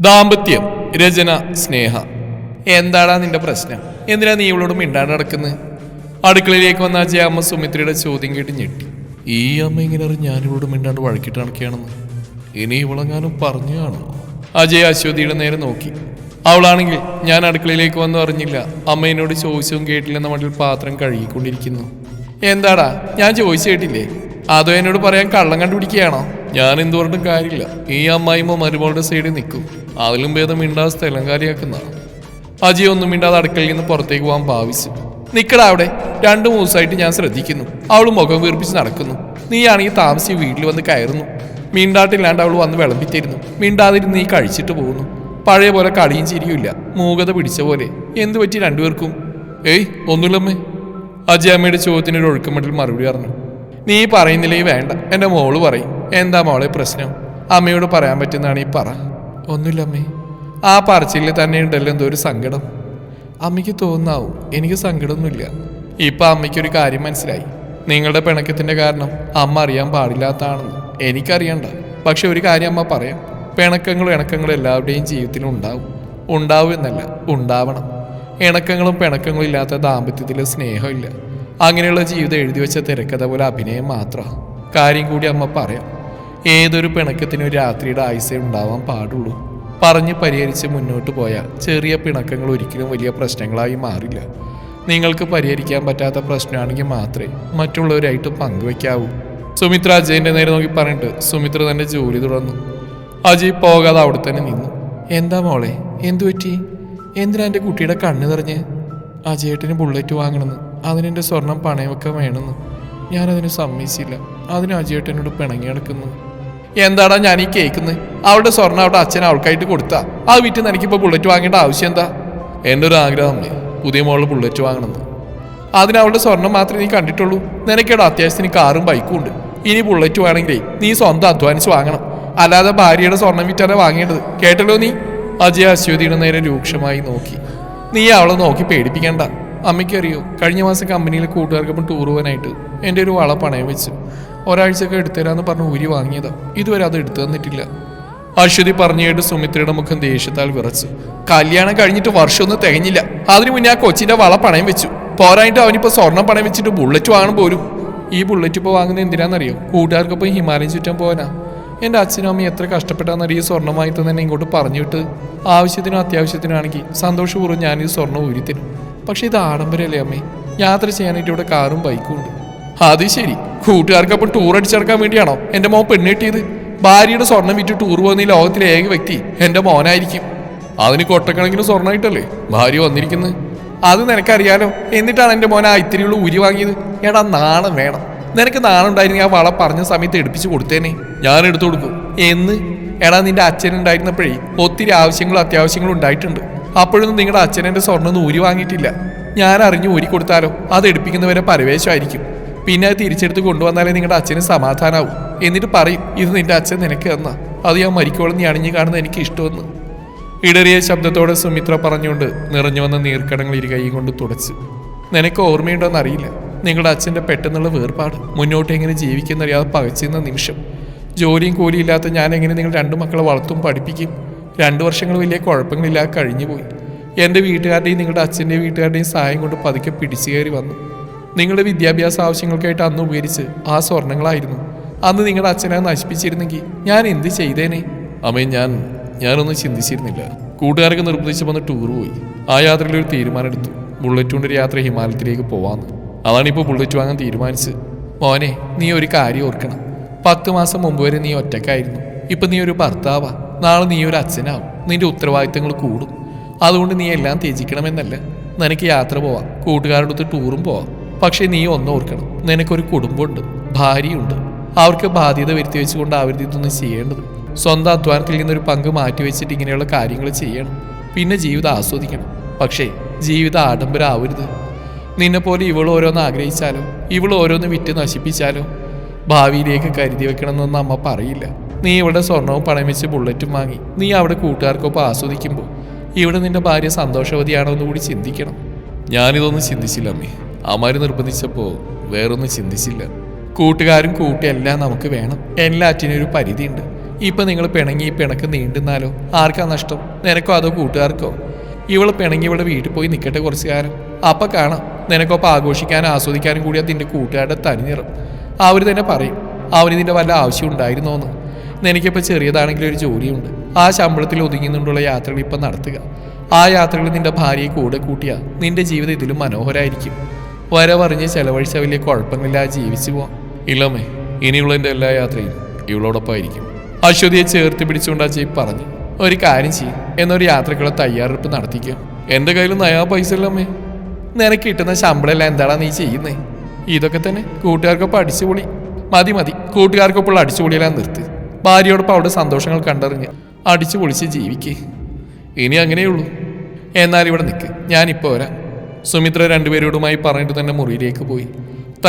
ദാമ്പത്യം രചന സ്നേഹ. എന്താടാ നിന്റെ പ്രശ്നം? എന്തിനാ നീ ഇവളോട് മിണ്ടാണ്ട് നടക്കുന്നത് അടുക്കളയിലേക്ക് വന്ന അജയ അമ്മ സുമിത്രയുടെ ചോദ്യം കേട്ട് ഞെട്ടി. ഈ അമ്മ ഇങ്ങനെ അറിഞ്ഞ് ഞാൻ ഇവളോട് മിണ്ടാണ്ട് വഴക്കിട്ട് നടക്കുകയാണെന്ന്? ഇനി ഇവളെങ്ങാനും പറഞ്ഞു കാണുമോ? അജയ് അശ്വതിയുടെ നേരെ നോക്കി. അവളാണെങ്കിൽ ഞാൻ അടുക്കളയിലേക്ക് വന്നു അറിഞ്ഞില്ല. അമ്മ എന്നോട് ചോദിച്ചതും കേട്ടില്ലെന്ന മട്ടിൽ പാത്രം കഴുകിക്കൊണ്ടിരിക്കുന്നു. എന്താടാ? ഞാൻ ചോദിച്ചു കേട്ടില്ലേ? അതോ എന്നോട് പറയാൻ കള്ളം കണ്ടുപിടിക്കുകയാണോ? ഞാൻ എന്തുകൊണ്ടും കാര്യമില്ല. ഈ അമ്മായിമ്മ മരുമകളുടെ സൈഡിൽ നിൽക്കും. അതിലും ഭേദം മിണ്ടാതെ സ്ഥലം കാര്യമാക്കുന്ന അജയ് ഒന്നും മിണ്ടാതെ അടുക്കളയിൽ നിന്ന് പുറത്തേക്ക് പോകാൻ ഭാവിച്ചു. നിക്കടാ അവിടെ. രണ്ടു ദിവസമായിട്ട് ഞാൻ ശ്രദ്ധിക്കുന്നു. അവൾ മുഖം വീർപ്പിച്ച് നടക്കുന്നു. നീയാണെങ്കിൽ താമസിച്ച് വീട്ടിൽ വന്ന് കയറുന്നു. മിണ്ടാട്ടില്ലാണ്ട് അവൾ വന്ന് വിളമ്പിത്തിരുന്നു. മിണ്ടാതിരുന്ന് നീ കഴിച്ചിട്ട് പോകുന്നു. പഴയ പോലെ കളിയും ചിരിയുമില്ല മൂകത പിടിച്ച പോലെ. എന്തു പറ്റി രണ്ടുപേർക്കും? ഏയ് ഒന്നുമില്ലമ്മേ. അജയമ്മയുടെ അമ്മയുടെ ചോദ്യത്തിന് ഒരു ഒഴുക്കമട്ടിൽ മറുപടി പറഞ്ഞു. നീ പറയുന്നില്ലേ വേണ്ട. എന്റെ മോൾ പറയും. എന്താ മോളെ പ്രശ്നം? അമ്മയോട് പറയാൻ പറ്റുന്നതാണ് ഈ പറ. ഒന്നുമില്ല അമ്മേ. ആ പറച്ചിലിൽ തന്നെ ഉണ്ടല്ലോ എന്തോ ഒരു സങ്കടം. അമ്മയ്ക്ക് തോന്നാവും. എനിക്ക് സങ്കടമൊന്നുമില്ല. ഇപ്പൊ അമ്മയ്ക്കൊരു കാര്യം മനസ്സിലായി. നിങ്ങളുടെ പിണക്കത്തിന്റെ കാരണം അമ്മ അറിയാൻ പാടില്ലാത്തതാണെന്ന് എനിക്കറിയണ്ട. പക്ഷെ ഒരു കാര്യം അമ്മ പറയാം. പിണക്കങ്ങളും ഇണക്കങ്ങളും എല്ലാവരുടെയും ജീവിതത്തിൽ ഉണ്ടാവും. ഉണ്ടാവും എന്നല്ല ഉണ്ടാവണം. ഇണക്കങ്ങളും പിണക്കങ്ങളും ഇല്ലാത്ത ദാമ്പത്യത്തിൽ സ്നേഹമില്ല. അങ്ങനെയുള്ള ജീവിതം എഴുതി വെച്ച തിരക്കഥ പോലെ അഭിനയം മാത്രമാണ് കാര്യം കൂടി അമ്മ പറയാം. ഏതൊരു പിണക്കത്തിനും രാത്രിയുടെ ആയുസേ ഉണ്ടാവാൻ പാടുള്ളൂ. പറഞ്ഞ് പരിഹരിച്ച് മുന്നോട്ട് പോയാൽ ചെറിയ പിണക്കങ്ങൾ ഒരിക്കലും വലിയ പ്രശ്നങ്ങളായി മാറില്ല. നിങ്ങൾക്ക് പരിഹരിക്കാൻ പറ്റാത്ത പ്രശ്നമാണെങ്കിൽ മാത്രമേ മറ്റുള്ളവരായിട്ട് പങ്കുവെക്കാവൂ. സുമിത്ര അജയന്റെ നേരെ നോക്കി പറഞ്ഞിട്ട് സുമിത്ര തന്നെ ജോലി തുടർന്നു. അജയ് പോകാതെ അവിടെ തന്നെ നിന്നു. എന്താ മോളെ? എന്തു പറ്റി? എന്തിനാ എന്റെ കുട്ടിയുടെ കണ്ണ് നിറഞ്ഞ്? അജയേട്ടന് ബുള്ളറ്റ് വാങ്ങണമെന്ന്. അതിനെന്റെ സ്വർണം പണയം വെക്കാൻ വേണമെന്ന്. ഞാനതിന് സമ്മതിച്ചില്ല. അതിന് അജയേട്ടനോട് പിണങ്ങി നടക്കുന്നു. എന്താടാ ഞാൻ ഈ കേൾക്കുന്നത് അവളുടെ സ്വർണം അവിടെ അച്ഛൻ അവൾക്കായിട്ട് കൊടുത്താ. ആ വീട്ടിൽ നിന്ന് എനിക്കിപ്പോൾ ബുള്ളറ്റ് വാങ്ങേണ്ട ആവശ്യം എന്താ? എന്റെ ഒരു ആഗ്രഹം പുതിയ മോളിൽ ബുള്ളറ്റ് വാങ്ങണമെന്ന്. അതിന് അവളുടെ സ്വർണം മാത്രമേ നീ കണ്ടിട്ടുള്ളൂ. നിനക്കേടോ അത്യാവശ്യത്തിന് കാറും ബൈക്കും ഉണ്ട്. ഇനി ബുള്ളറ്റ് വേണമെങ്കിലേ നീ സ്വന്തം അധ്വാനിച്ച് വാങ്ങണം. അല്ലാതെ ഭാര്യയുടെ സ്വർണം വിറ്റാണ് വാങ്ങേണ്ടത്. കേട്ടല്ലോ നീ? അജയ അശ്വതിയുടെ നേരെ രൂക്ഷമായി നോക്കി. നീ അവളെ നോക്കി പേടിപ്പിക്കണ്ട. അമ്മയ്ക്കറിയോ കഴിഞ്ഞ മാസം കമ്പനിയിലെ കൂട്ടുകാർക്കൊപ്പം ടൂർ പോകാനായിട്ട് എന്റെ ഒരു വള പണയം വെച്ച്. ഒരാഴ്ചയൊക്കെ എടുത്തുതരാന്ന് പറഞ്ഞ് ഊരി വാങ്ങിയതാ. ഇതുവരെ അത് എടുത്തു തന്നിട്ടില്ല. അശ്വതി പറഞ്ഞു സുമിത്രയുടെ മുഖം ദേഷ്യത്താൽ വിറച്ചു. കല്യാണം കഴിഞ്ഞിട്ട് വർഷമൊന്നും തികഞ്ഞില്ല. അതിനു മുന്നേ ആ കൊച്ചിന്റെ വള പണയം വെച്ചു. പോരായിട്ട് അവനിപ്പോ സ്വർണം പണയം വെച്ചിട്ട് ബുള്ളറ്റ് വാങ്ങും പോലും ഈ ബുള്ളറ്റ് ഇപ്പോൾ വാങ്ങുന്നത് എന്തിനാണെന്നറിയോ കൂട്ടുകാർക്കൊപ്പം ഹിമാലയം ചുറ്റാൻ പോകാനാ എന്റെ അച്ഛനും അമ്മയും എത്ര കഷ്ടപ്പെട്ടാന്നറിയ സ്വർണം വാങ്ങി തന്നെ ഇങ്ങോട്ട് പറഞ്ഞിട്ട് ആവശ്യത്തിനും അത്യാവശ്യത്തിനാണെങ്കിൽ സന്തോഷപൂർവം ഞാനീ സ്വർണം ഊരിത്തരും. പക്ഷെ ഇത് ആഡംബരമല്ലേ അമ്മേ? യാത്ര ചെയ്യാനായിട്ട് ഇവിടെ കാറും ബൈക്കും ഉണ്ട്. അത് ശരി. കൂട്ടുകാർക്കപ്പം ടൂർ അടിച്ചിറക്കാൻ വേണ്ടിയാണോ എന്റെ മോൻ പെണ്ണിട്ടിയത്? ഭാര്യയുടെ സ്വർണം വിറ്റ് ടൂർ പോകുന്ന ഈ ലോകത്തിലെ ഏക വ്യക്തി എന്റെ മോനായിരിക്കും. അതിന് കൊട്ടക്കണക്കിന് സ്വർണമായിട്ടല്ലേ ഭാര്യ വന്നിരിക്കുന്നത്? അത് നിനക്കറിയാലോ. എന്നിട്ടാണ് എന്റെ മോൻ ആ ഇത്തിരിയുള്ള ഉരി വാങ്ങിയത്. എടാ നാണം വേണം. നിനക്ക് നാണം ഉണ്ടായിരുന്നെങ്കിൽ ആ വള പറഞ്ഞ സമയത്ത് എടുപ്പിച്ച് കൊടുത്തേനെ. ഞാൻ എടുത്തു കൊടുക്കും. എന്ന്? എടാ നിന്റെ അച്ഛൻ ഉണ്ടായിരുന്നപ്പോഴേ ഒത്തിരി ആവശ്യങ്ങളും അത്യാവശ്യങ്ങളും ഉണ്ടായിട്ടുണ്ട്. അപ്പോഴൊന്നും നിങ്ങളുടെ അച്ഛൻ എന്റെ സ്വർണം ഊരി വാങ്ങിയിട്ടില്ല. ഞാൻ അറിഞ്ഞു ഊരി കൊടുത്താലോ? അത് എടുപ്പിക്കുന്നവരെ പരവേശമായിരിക്കും. പിന്നെ അത് തിരിച്ചെടുത്ത് കൊണ്ടുവന്നാലേ നിങ്ങളുടെ അച്ഛന് സമാധാനാവും. എന്നിട്ട് പറയും ഇത് നിന്റെ അച്ഛൻ നിനക്ക് തന്ന. അത് ഞാൻ മരിക്കോളം നീ അണിഞ്ഞു കാണുന്നത് എനിക്ക് ഇഷ്ടമെന്ന്. ഇടറിയ ശബ്ദത്തോടെ സുമിത്ര പറഞ്ഞുകൊണ്ട് നിറഞ്ഞു വന്ന നീർക്കടങ്ങൾ ഇരു കൈ കൊണ്ട് തുടച്ചു. നിനക്ക് ഓർമ്മയുണ്ടോ അറിയില്ല. നിങ്ങളുടെ അച്ഛന്റെ പെട്ടെന്നുള്ള വേർപാട്. മുന്നോട്ട് എങ്ങനെ ജീവിക്കുന്നറിയാതെ പകച്ചിരുന്ന നിമിഷം. ജോലിയും കൂലിയില്ലാത്ത ഞാൻ എങ്ങനെ നിങ്ങൾ രണ്ട് മക്കളെ വളർത്തും പഠിപ്പിക്കും? രണ്ട് വർഷങ്ങൾ വലിയ കുഴപ്പങ്ങളില്ലാതെ കഴിഞ്ഞുപോയി. എന്റെ വീട്ടുകാരുടെയും നിങ്ങളുടെ അച്ഛന്റെയും വീട്ടുകാരുടെയും സഹായം കൊണ്ട് പതുക്കെ പിടിച്ചു കയറി വന്നു. നിങ്ങളുടെ വിദ്യാഭ്യാസ ആവശ്യങ്ങൾക്കായിട്ട് അന്ന് ഉപകരിച്ച് ആ സ്വർണങ്ങളായിരുന്നു. അന്ന് നിങ്ങളുടെ അച്ഛനെ നശിപ്പിച്ചിരുന്നെങ്കിൽ ഞാൻ എന്ത് ചെയ്തേനെ? അമ്മേ ഞാൻ ഞാനൊന്നും ചിന്തിച്ചിരുന്നില്ല. കൂട്ടുകാരൊക്കെ നിർബന്ധിച്ച് വന്ന് ടൂർ പോയി. ആ യാത്രയിൽ ഒരു തീരുമാനം എടുത്തു ബുള്ളറ്റ് കൊണ്ട് യാത്ര ഹിമാലയത്തിലേക്ക് പോവാന്ന്. അതാണിപ്പോൾ ബുള്ളറ്റ് വാങ്ങാൻ തീരുമാനിച്ചത്. മോനെ നീ ഒരു കാര്യം ഓർക്കണം. പത്ത് മാസം മുമ്പ് വരെ നീ ഒറ്റക്കായിരുന്നു ഇപ്പം നീ ഒരു ഭർത്താവാ. നാളെ നീ ഒരു അച്ഛനാവും. നിന്റെ ഉത്തരവാദിത്തങ്ങൾ കൂടും. അതുകൊണ്ട് നീ എല്ലാം ത്യജിക്കണമെന്നല്ല. നിനക്ക് യാത്ര പോവാം. കൂട്ടുകാരുടെ അടുത്ത് ടൂറും പോവാം. പക്ഷെ നീ ഒന്ന് ഓർക്കണം. നിനക്കൊരു കുടുംബമുണ്ട് ഭാര്യയുണ്ട്. അവർക്ക് ബാധ്യത വരുത്തി വെച്ചുകൊണ്ട് അവരുടെ ഇതൊന്നും ചെയ്യേണ്ടത് സ്വന്തം അധ്വാനത്തിൽ നിന്നൊരു പങ്ക് മാറ്റി വെച്ചിട്ട് ഇങ്ങനെയുള്ള കാര്യങ്ങൾ ചെയ്യണം. പിന്നെ ജീവിതം ആസ്വദിക്കണം. പക്ഷേ ജീവിതം ആഡംബരം ആവരുത് നിന്നെ പോലെ ഇവൾ ഓരോന്ന് ആഗ്രഹിച്ചാലോ ഇവൾ ഓരോന്ന് വിറ്റ് നശിപ്പിച്ചാലോ ഭാവിയിലേക്ക് കരുതി വെക്കണമെന്നൊന്നും അമ്മ പറയില്ല. നീ ഇവിടെ സ്വർണവും പണം വെച്ച് ബുള്ളറ്റും വാങ്ങി നീ അവിടെ കൂട്ടുകാർക്കൊപ്പം ആസ്വദിക്കുമ്പോൾ ഇവിടെ നിന്റെ ഭാര്യ സന്തോഷവതിയാണോ എന്ന് കൂടി ചിന്തിക്കണം. ഞാനിതൊന്നും ചിന്തിച്ചില്ല അമ്മേ. അമ്മാര് നിർബന്ധിച്ചപ്പോൾ വേറൊന്നും ചിന്തിച്ചില്ല. കൂട്ടുകാരും കൂട്ടിയെല്ലാം നമുക്ക് വേണം. എല്ലാറ്റിനും ഒരു പരിധിയുണ്ട്. ഇപ്പൊ നിങ്ങൾ പിണങ്ങി പിണക്ക് നീണ്ടുന്നാലോ? ആർക്കാ നഷ്ടം? നിനക്കോ അതോ കൂട്ടുകാർക്കോ? ഇവൾ പിണങ്ങി ഇവിടെ വീട്ടിൽ പോയി നിൽക്കട്ടെ കുറച്ച് കാലം. അപ്പൊ കാണാം. നിനക്കൊപ്പം ആഘോഷിക്കാനും ആസ്വദിക്കാനും കൂടി അതിന്റെ കൂട്ടുകാരുടെ തനിനിറം. അവർ തന്നെ പറയും അവന് ഇതിന്റെ വല്ല ആവശ്യം ഉണ്ടായിരുന്നോന്ന്? നിനക്കിപ്പോൾ ചെറിയതാണെങ്കിലും ഒരു ജോലിയുണ്ട്. ആ ശമ്പളത്തിൽ ഒതുങ്ങുന്നുണ്ടുള്ള യാത്രകൾ ഇപ്പം നടത്തുക. ആ യാത്രകളിൽ നിന്റെ ഭാര്യയെ കൂടെ കൂട്ടിയാൽ നിന്റെ ജീവിതം ഇതിലും മനോഹരമായിരിക്കും വരവറിഞ്ഞ് ചെലവഴിച്ച വലിയ കുഴപ്പമില്ല ജീവിച്ചു പോവാം. ഇളമേ ഇനിയുള്ള എന്റെ എല്ലാ യാത്രയും ഇവളോടൊപ്പമായിരിക്കും അശ്വതിയെ ചേർത്ത് പിടിച്ചുകൊണ്ട് അജയ് പറഞ്ഞു ഒരു കാര്യം ചെയ്യും എന്നൊരു യാത്രക്കുള്ള തയ്യാറെടുപ്പ് നടത്തിക്കും. എന്റെ കയ്യിൽ നയാ പൈസ ഇല്ലമ്മേ നിനക്ക് കിട്ടുന്ന ശമ്പളമല്ല എന്താടാ നീ ചെയ്യുന്നേ? ഇതൊക്കെ തന്നെ കൂട്ടുകാർക്കൊപ്പം അടിച്ചുപൊളി. മതി മതി കൂട്ടുകാർക്കൊപ്പം അടിച്ചുപൊളിയെല്ലാം നിർത്ത്. ഭാര്യയോടൊപ്പം അവിടെ സന്തോഷങ്ങൾ കണ്ടറിഞ്ഞ് അടിച്ചു പൊളിച്ച് ജീവിക്കേ. ഇനി അങ്ങനെയുള്ളൂ എന്നാൽ ഇവിടെ നിൽക്ക് ഞാനിപ്പോൾ വരാം. സുമിത്ര രണ്ടുപേരോടുമായി പറഞ്ഞിട്ട് തന്നെ മുറിയിലേക്ക് പോയി.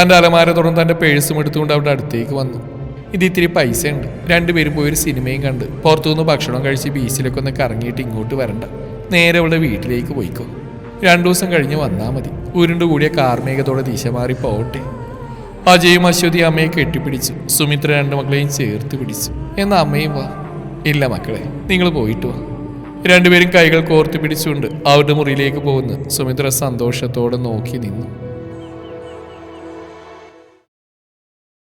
തന്റെ അലമാര തുറന്ന് തന്റെ പേഴ്സും എടുത്തുകൊണ്ട് അവിടെ അടുത്തേക്ക് വന്നു. ഇത് ഇത്തിരി പൈസ ഉണ്ട് രണ്ടുപേരും പോയി ഒരു സിനിമയും കണ്ട്. പുറത്തുനിന്ന് ഭക്ഷണം കഴിച്ച് ബീച്ചിലൊക്കെ ഒന്ന് കറങ്ങിയിട്ട് ഇങ്ങോട്ട് വരണ്ട. നേരെ അവളുടെ വീട്ടിലേക്ക് പോയിക്കോ. രണ്ടു ദിവസം കഴിഞ്ഞ് വന്നാൽ മതി. ഉരുണ്ടുകൂടിയ കാർമേഘത്തോടെ ദിശ മാറി പോകട്ടെ. അജയും അശ്വതി അമ്മയെ കെട്ടിപ്പിടിച്ചു സുമിത്ര രണ്ട് മക്കളെയും ചേർത്ത് പിടിച്ചു. എന്നാ അമ്മയും വാ. ഇല്ല മക്കളെ. നിങ്ങൾ പോയിട്ട് വാ. രണ്ടുപേരും കൈകൾ കോർത്ത് പിടിച്ചുകൊണ്ട് അവരുടെ മുറിയിലേക്ക് പോകുന്നു. സുമിത്ര സന്തോഷത്തോടെ നോക്കി നിന്നു.